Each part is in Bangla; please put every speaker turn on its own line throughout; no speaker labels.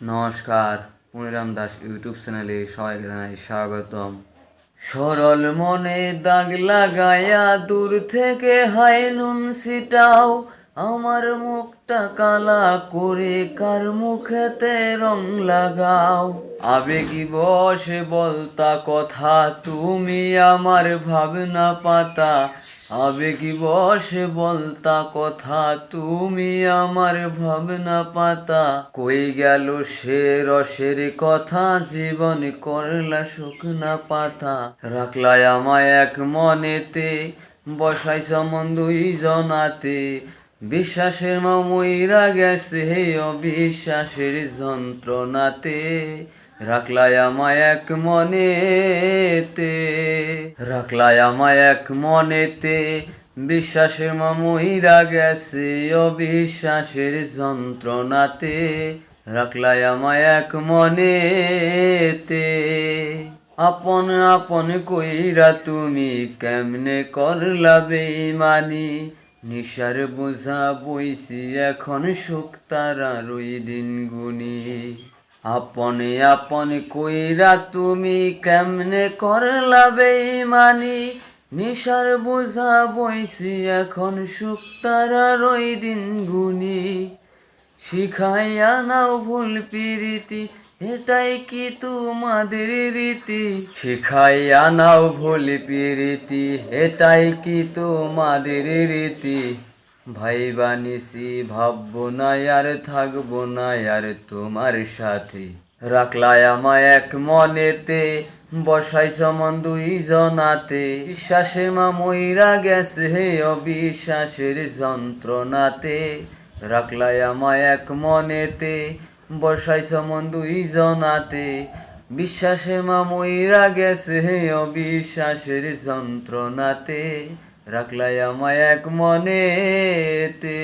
নমস্কার, পুনিরাম দাস ইউটিউব চ্যানেলে সবাইকে জানাই স্বাগতম। সরল মনে দাগ লাগায়া দূর থেকে হাই নুন সিটাও আমার মুখটা কালা করে কার মুখেতে রং লাগাও? আবেগি বসে বলতা কথা, তুমি আমার ভাবনা পাতা। আবেগি বসে বলতা কথা, তুমি আমার ভাবনা পাতা। কই গেল সে রসের কথা, জীবন করলা শুকনা পাতা। রাখলাই আমায় এক মনেতে, বসাইছ মন দুই জনাতে বিশ্বাসের মামুইরা গেছে হে অবিশ্বাসের যন্ত্রণাতে। রাখলাই আমায় এক মনেতে, রাখলাই আমায় এক মনেতে। বিশ্বাসের মামুইরা গেছে অবিশ্বাসের যন্ত্রণাতে। রাখলাই আমায় এক মনেতে। আপন আপন কইরা তুমি কেমনে করলা বেইমানি? নিশার বোঝা বইছি এখন সুখ তারা রই দিন গুনি। আপনে আপন কইরা তুমি কেমনে করলা বেইমানি? নিশার বোঝা বইছি এখন সুখ তারা রই দিন গুনি। শিখাইয়া নাও ভুল পিরিতি এটাই কি তোমাদের রীতি? শিখাইয়া নাও ভুল পিরিতি। এটাই কি তোমাদের রীতি? ভাই বানিসি ভাববো না আর থাকব না আর তোমার সাথে। রাখলাই আমায় এক মনেতে, বসাই সমান দুই জনাতে। বিশ্বাসে মা মইরা গেছে হে অবিশ্বাসের যন্ত্রণাতে। রাখলাই আমায় এক মনেতে বসাই সমান দুই জনাতে বিশ্বাসে মা মইরা গেছে অবিশ্বাসের যন্ত্রণাতে। রাখলাই আমায় এক মনেতে।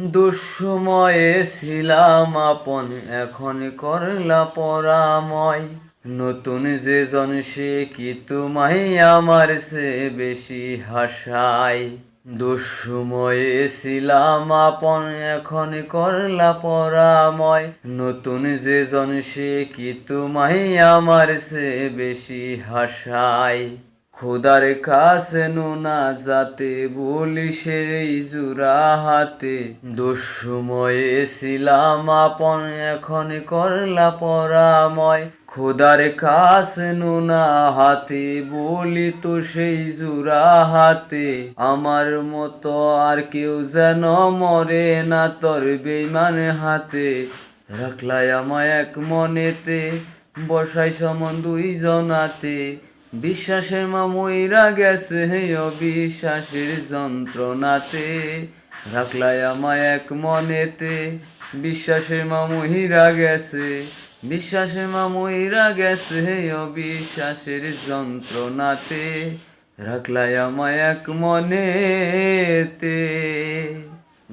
দুঃসময়ে ছিলাম আপন, এখন করলা পরাময়। নতুন যে জন সে কি তোমায় আমার সে বেশি হাসায়? দুঃসময়ে ছিলাম আপন, এখন করলা পরাময়। নতুন যে জন সে কি তোমায় আমার সে বেশি হাসায়? খোদার কাছে নোনা যাতে বলি সেই জুরা হাতে দুঃসময়ে ছিলাম আপন, এখন করলা পরাময়। খোদার কাছে নোনা হাতে, বলি তো সেই জুরা হাতে। আমার মতো আর কেউ যেন মরে না তোর বেইমান হাতে। রাখলাই আমায় এক মনেতে, বসাই সমন দুই জনাতে। বিশ্বাসের মামুইরা গেছে হে অবিশ্বাসের যন্ত্রণাতে। রাখলাই আমায় এক মনেতে, বিশ্বাসের মামুহিরা গেছে। বিশ্বাসের মামুইরা গেছে অবিশ্বাসের যন্ত্রণাতে, রাখলাই আমায় এক মনেতে।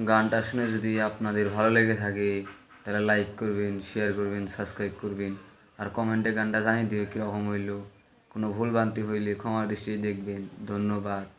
গানটা শুনে যদি আপনাদের ভালো লেগে থাকে, তাহলে লাইক করবেন শেয়ার করবেন সাবস্ক্রাইব করবেন, আর কমেন্টে গানটা জানিয়ে দিও কীরকম হইল। কোনো ভুল ভ্রান্তি হইলে ক্ষমার দৃষ্টি দেখবেন। ধন্যবাদ।